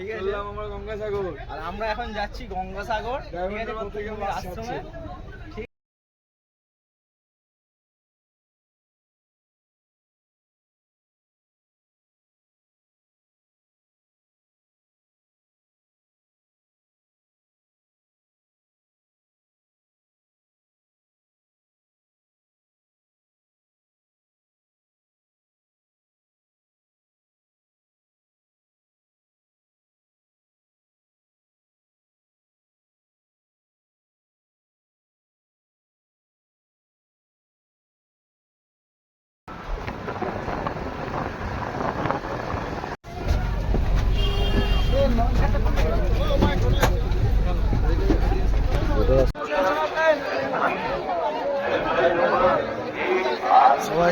ঠিক আছে? আমরা গঙ্গাসাগর। আর আমরা এখন যাচ্ছি গঙ্গাসাগর। ঠিক আছে? আশ্রমে।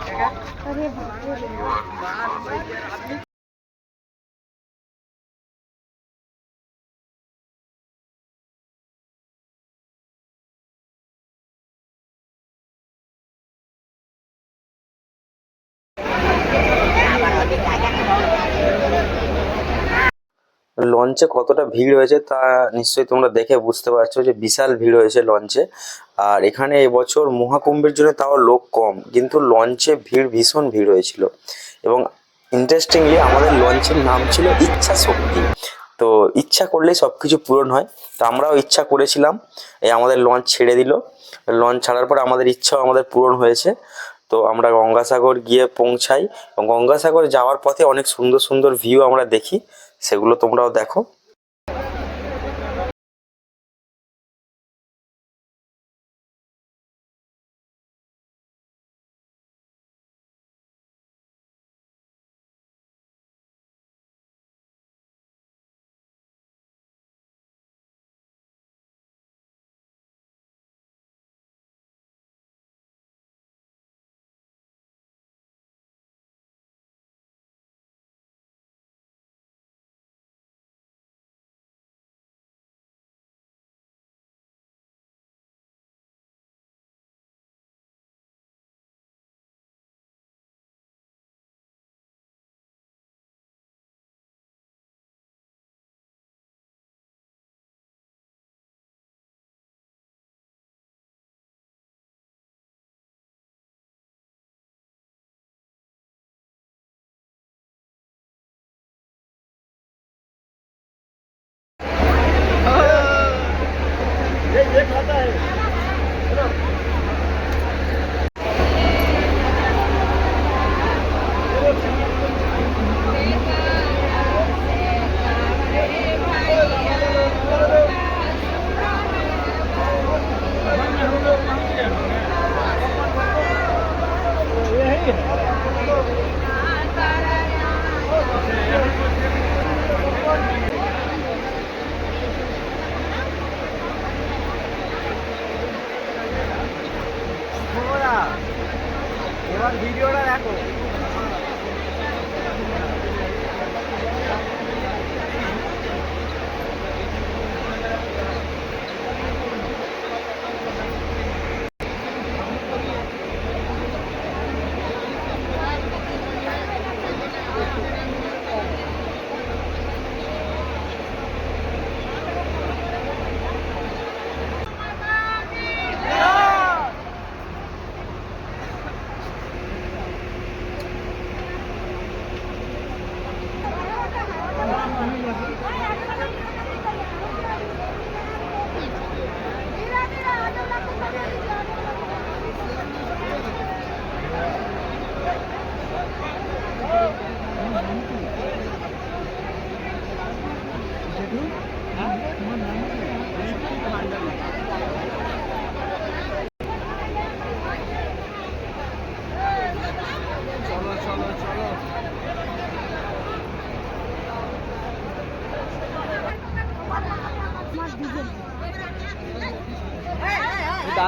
看看，那边跑过去。লঞ্চে কতটা ভিড় হয়েছে তা নিশ্চয়ই তোমরা দেখে বুঝতে পারছ যে বিশাল ভিড় হয়েছে লঞ্চে আর এখানে এবছর মহাকুম্ভের জন্য তাও লোক কম, কিন্তু লঞ্চে ভিড়, ভীষণ ভিড় হয়েছিল। এবং ইন্টারেস্টিংলি আমাদের লঞ্চের নাম ছিল ইচ্ছা শক্তি। তো ইচ্ছা করলেই সব কিছু পূরণ হয়। তো আমরাও ইচ্ছা করেছিলাম, এই আমাদের লঞ্চ ছেড়ে দিল। লঞ্চ ছাড়ার পর আমাদের ইচ্ছাও আমাদের পূরণ হয়েছে। তো আমরা গঙ্গাসাগর গিয়ে পৌঁছাই। এবং গঙ্গাসাগর যাওয়ার পথে অনেক সুন্দর সুন্দর ভিউ আমরা দেখি। সেগুলো তোমরাও দেখো। এবার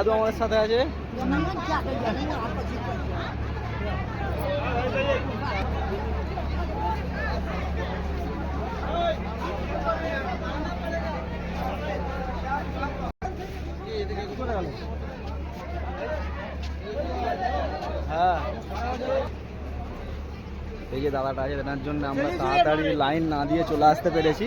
দাদু আমাদের সাথে আছে। হ্যাঁ। এই দাদাটা আছে এনার জন্য আমরা তাড়াতাড়ি লাইন না দিয়ে চলে আসতে পেরেছি।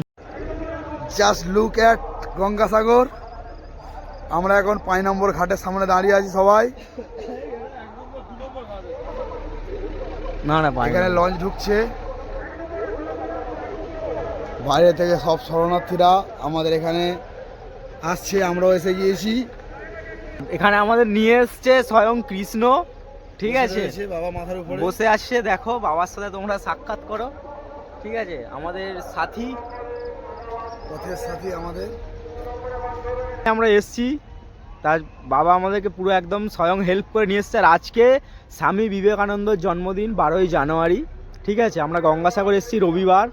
জাস্ট লুক অ্যাট গঙ্গাসাগর আমরা এখন পাঁচ নম্বর ঘাটের সামনে দাঁড়িয়ে আছি সবাই। না না এখানে লঞ্চ ঢুকছে। বাইরে থেকে সব শরণার্থীরা আমাদের এখানে আসছে আমরাও এসে গিয়েছি। এখানে আমাদের নিয়ে এসছে স্বয়ং কৃষ্ণ। ঠিক আছে? বাবা মাথার উপরে। বসে আসছে দেখো বাবার সাথে তোমরা সাক্ষাৎ করো। ঠিক আছে? আমাদের সাথী পথের সাথী আমাদের। আমরা এসছি, তার বাবা আমাদেরকে পুরো একদম স্বয়ং হেল্প করে নিয়ে এসছে। আর আজকে স্বামী বিবেকানন্দর জন্মদিন বারোই জানুয়ারি, ঠিক আছে? আমরা গঙ্গাসাগর এসছি রবিবার।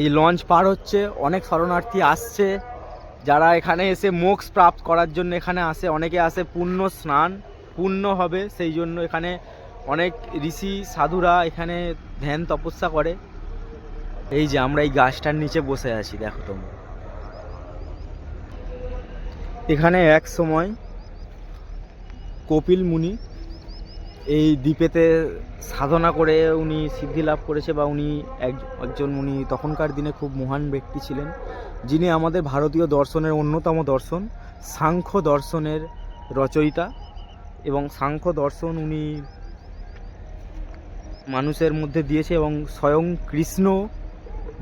এই লঞ্চ পার হচ্ছে, অনেক শরণার্থী আসছে। যারা এখানে এসে মোক্ষ প্রাপ্ত করার জন্য এখানে আসে, অনেকে আসে পুণ্য স্নান পূর্ণ হবে, সেই জন্য এখানে অনেক ঋষি, সাধুরা এখানে ধ্যান তপস্যা করে। এই যে আমরা এই গাছটার নিচে বসে আছি, দেখো তোমরা। এখানে এক সময় কপিল মুনি এই দ্বীপেতে সাধনা করে উনি সিদ্ধি লাভ করেছে বা উনি এক- একজন উনি তখনকার দিনে খুব মহান ব্যক্তি ছিলেন, যিনি আমাদের ভারতীয় দর্শনের অন্যতম দর্শন, সাংখ্য দর্শনের রচয়িতা এবং সাংখ্য দর্শন উনি মানুষের মধ্যে দিয়েছে এবং স্বয়ং কৃষ্ণ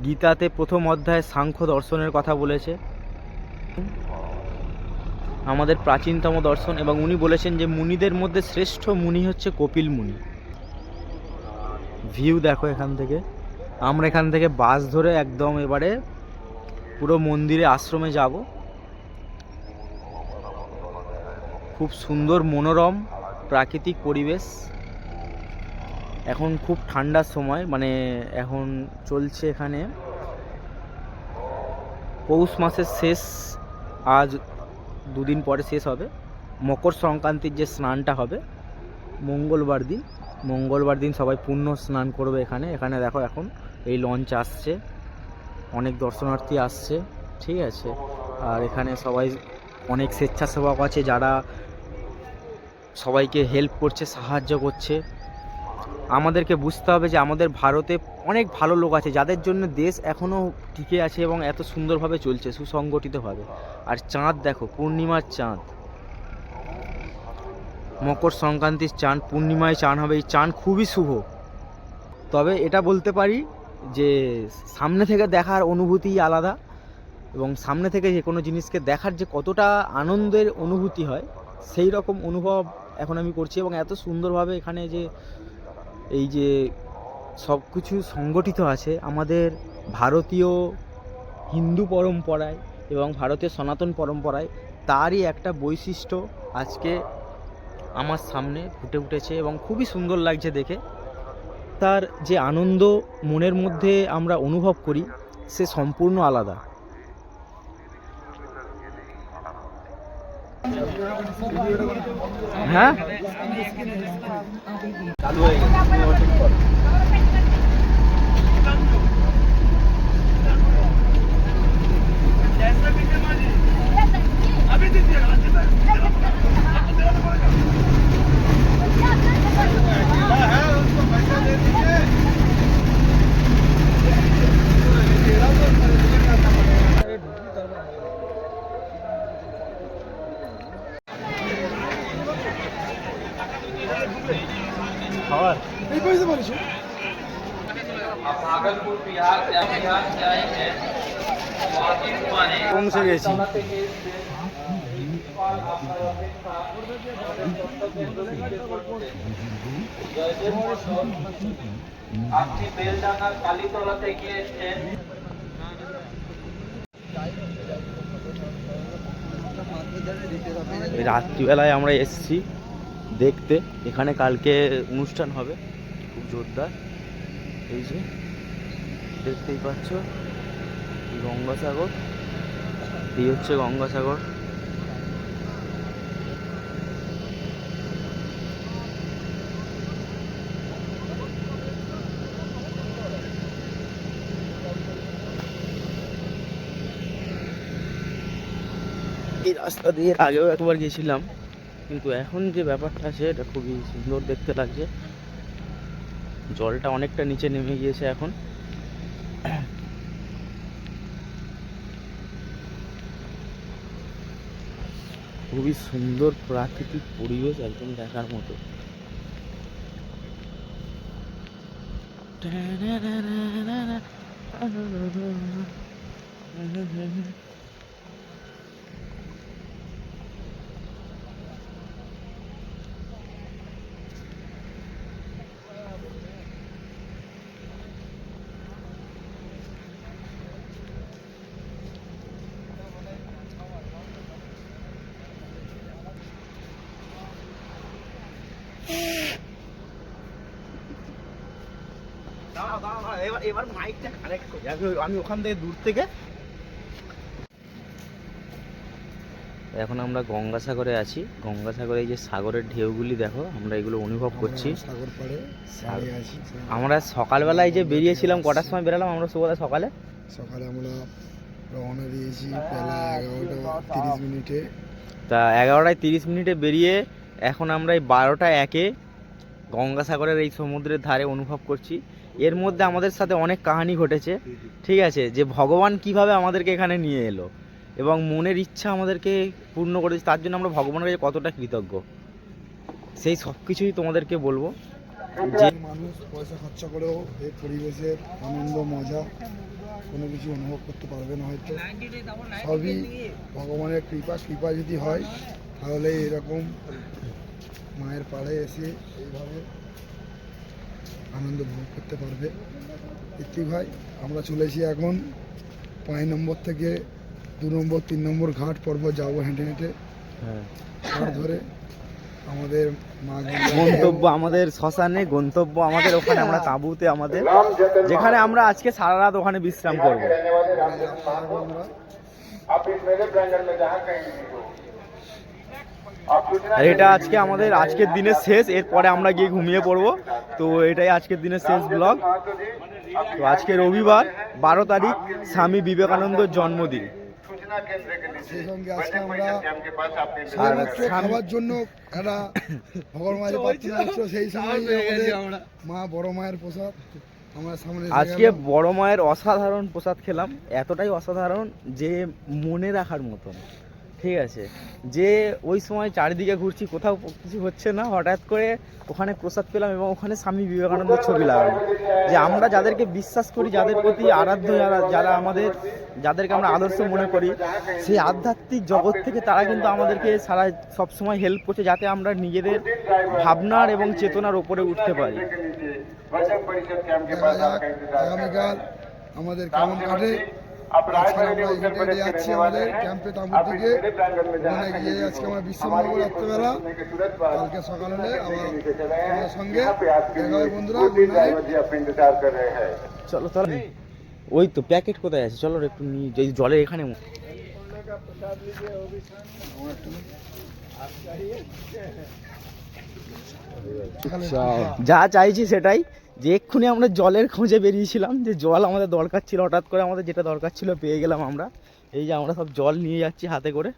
গীতাতে প্রথম অধ্যায়ে সাংখ্য দর্শনের কথা বলেছে। আমাদের প্রাচীনতম দর্শন এবং উনি বলেছেন যে মুনিদের মধ্যে শ্রেষ্ঠ মুনি হচ্ছে কপিল মুনি। ভিউ দেখো এখান থেকে। আমরা এখান থেকে বাস ধরে একদম এবারে পুরো মন্দিরে আশ্রমে যাব। খুব সুন্দর মনোরম প্রাকৃতিক পরিবেশ। এখন খুব ঠান্ডার সময় মানে এখন চলছে এখানে। পৌষ মাসের শেষ, আজ দুদিন পরে শেষ হবে। মকর সংক্রান্তির যে স্নানটা হবে, মঙ্গলবার দিন মঙ্গলবার দিন সবাই পুণ্য স্নান করবে এখানে। এখানে দেখো এখন এই লঞ্চ আসছে, অনেক দর্শনার্থী আসছে, ঠিক আছে। আর এখানে সবাই অনেক স্বেচ্ছাসেবক আছে যারা সবাইকে হেল্প করছে, সাহায্য করছে। আমাদেরকে বুঝতে হবে যে আমাদের ভারতে অনেক ভালো লোক আছে, যাদের জন্য দেশ এখনও টিকে আছে এবং এত সুন্দরভাবে চলছে, সুসংগঠিতভাবে। আর চাঁদ দেখো, পূর্ণিমার চাঁদ। মকর সংক্রান্তির চাঁদ, পূর্ণিমায় চান হবে, এই চাঁদ খুবই শুভ। তবে এটা বলতে পারি যে সামনে থেকে দেখার অনুভূতিই আলাদা এবং সামনে থেকে যে কোনো জিনিসকে দেখার যে কতটা আনন্দের অনুভূতি হয়, সেই রকম অনুভব এখন আমি করছি এবং এত সুন্দরভাবে এখানে যে এই যে সব কিছু সংগঠিত আছে আমাদের ভারতীয় হিন্দু পরম্পরায় এবং ভারতীয় সনাতন পরম্পরায়, তারই একটা বৈশিষ্ট্য আজকে আমার সামনে ফুটে উঠেছে এবং খুবই সুন্দর লাগছে দেখে। তার যে আনন্দ মনের মধ্যে আমরা অনুভব করি, সে সম্পূর্ণ আলাদা। হ্যাঁ? চালু হয়ে পৌঁছে গেছি রাত্রিবেলায় আমরা এসেছি দেখতে। এখানে কালকে অনুষ্ঠান হবে খুব জোরদার। এই যে দেখতেই পাচ্ছ। গঙ্গাসাগর। এই হচ্ছে গঙ্গাসাগর। এই রাস্তা দিয়ে আগেও একবার গেছিলাম, কিন্তু এখন যে ব্যাপারটা আছে, এটা খুবই সুন্দর দেখতে লাগছে। জলটা অনেকটা নিচে নেমে গিয়েছে এখন। খুবই সুন্দর প্রাকৃতিক পরিবেশ একদম দেখার মতো। এবার এবার মাইকটা কানেক্ট করি। আমি ওখান থেকে দূর থেকে এখন আমরা গঙ্গাসাগরে আছি। গঙ্গাসাগরে এই যে সাগরের ঢেউগুলি দেখো আমরা এগুলো অনুভব করছি। সাগর আমরা সকালবেলায় যে বেরিয়েছিলাম কটার সময় বেরালাম আমরা সুবোধা সকালে? সকালে আমরা রওনা দিয়েছি বেলা এগারোটা তিরিশ মিনিটে। তা এগারোটায় তিরিশ মিনিটে বেরিয়ে এখন আমরা এই বারোটা একে গঙ্গাসাগরের এই সমুদ্রের ধারে অনুভব করছি। এর মধ্যে আমাদের সাথে অনেক কাহিনী ঘটেছে। ঠিক আছে? যে ভগবান কীভাবে আমাদেরকে এখানে নিয়ে এলো এবং মনের ইচ্ছা আমাদেরকে পূর্ণ করেছে তার জন্য আমরা ভগবানের কাছে কতটা কৃতজ্ঞ। সেই সব কিছুই তোমাদেরকে বলব। যে মানুষ পয়সা খরচা করেও এই পরিবেশের আনন্দ মজা কোনো কিছু অনুভব করতে পারবে না হয়তো। সবই ভগবানের কৃপা কৃপা যদি হয় তাহলে এরকম মায়ের পাড়ে এসে এইভাবে আনন্দ ভোগ করতে পারবে। ইতি ভাই আমরা চলেছি এখন পাঁচ নম্বর থেকে দু নম্বর তিন নম্বর ঘাট পর্বত যাব হেঁটে হেঁটে। হ্যাঁ, ঘাট ধরে আমাদের গন্তব্য আমাদের শ্মশানে গন্তব্য আমাদের ওখানে আমরা তাঁবুতে আমাদের। যেখানে আমরা আজকে সারা রাত ওখানে বিশ্রাম করব। আর এটা আজকে আমাদের আজকের দিনের শেষ এরপরে আমরা গিয়ে ঘুমিয়ে পড়ব। তো এটাই আজকের দিনের শেষ ব্লগ তো আজকে রবিবার বারো তারিখ স্বামী বিবেকানন্দর জন্মদিন। সেই মা বড় মায়ের প্রসাদ আজকে বড় মায়ের অসাধারণ প্রসাদ খেলাম এতটাই অসাধারণ যে মনে রাখার মতন। ঠিক আছে। যে ওই সময় চারিদিকে ঘুরছি, কোথাও কিছু হচ্ছে না, হঠাৎ করে ওখানে প্রসাদ পেলাম এবং ওখানে স্বামী বিবেকানন্দের ছবি লাগানো যে আমরা যাদেরকে বিশ্বাস করি, যাদের প্রতি আরাধ্য যারা যারা আমাদের, যাদেরকে আমরা আদর্শ মনে করি, সেই আধ্যাত্মিক জগৎ থেকে তারা কিন্তু আমাদেরকে সারা সবসময় হেল্প করছে যাতে আমরা নিজেদের ভাবনার এবং চেতনার ওপরে উঠতে পারি। আমাদের কেমন কাটে? আজকে আমরা যাচ্ছি আমাদের ক্যাম্পে তাঁবুর দিকে। ওখানে গিয়ে আজকে আমার বিশ্রাম নেব রাত্রেবেলা কালকে সকালে আবার আমাদের সঙ্গে বন্ধুরা চলো তাহলে ওই তো প্যাকেট কোথায় আছে? চলো একটু নিয়ে এই জলের এখানে। যা চাইছি সেটাই। যে এক্ষুনি আমরা জলের খোঁজে বেরিয়েছিলাম যে জল আমাদের দরকার ছিল হঠাৎ করে আমাদের যেটা দরকার ছিল পেয়ে গেলাম আমরা। এই যে আমরা সব জল নিয়ে যাচ্ছি হাতে করে।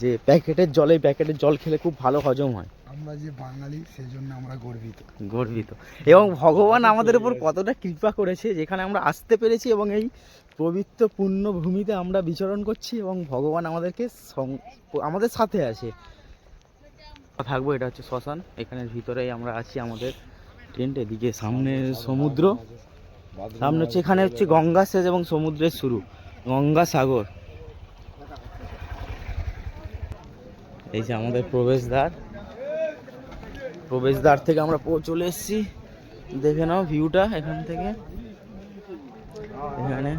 যে প্যাকেটের জলে প্যাকেটের জল খেলে খুব ভালো হজম হয়। আমরা যে বাঙালি সেই জন্য আমরা গর্বিত। গর্বিত। এবং ভগবান আমাদের উপর কতটা কৃপা করেছে যেখানে আমরা আসতে পেরেছি এবং এই পবিত্র পূর্ণ ভূমিতে আমরা বিচরণ করছি এবং ভগবান আমাদেরকে আমাদের সাথে আছে। থাকব, এটা হচ্ছে শ্মশান। এখানের ভিতরেই আমরা আছি আমাদের টেন্ট, এদিকে সামনে সমুদ্র। সামনে হচ্ছে, এখানে হচ্ছে গঙ্গা শেষ এবং সমুদ্রের শুরু, গঙ্গা সাগর। এই যে আমাদের প্রবেশদ্বার। প্রবেশদ্বার থেকে আমরা চলে এসেছি। দেখে নাও ভিউটা এখান থেকে। এখানে।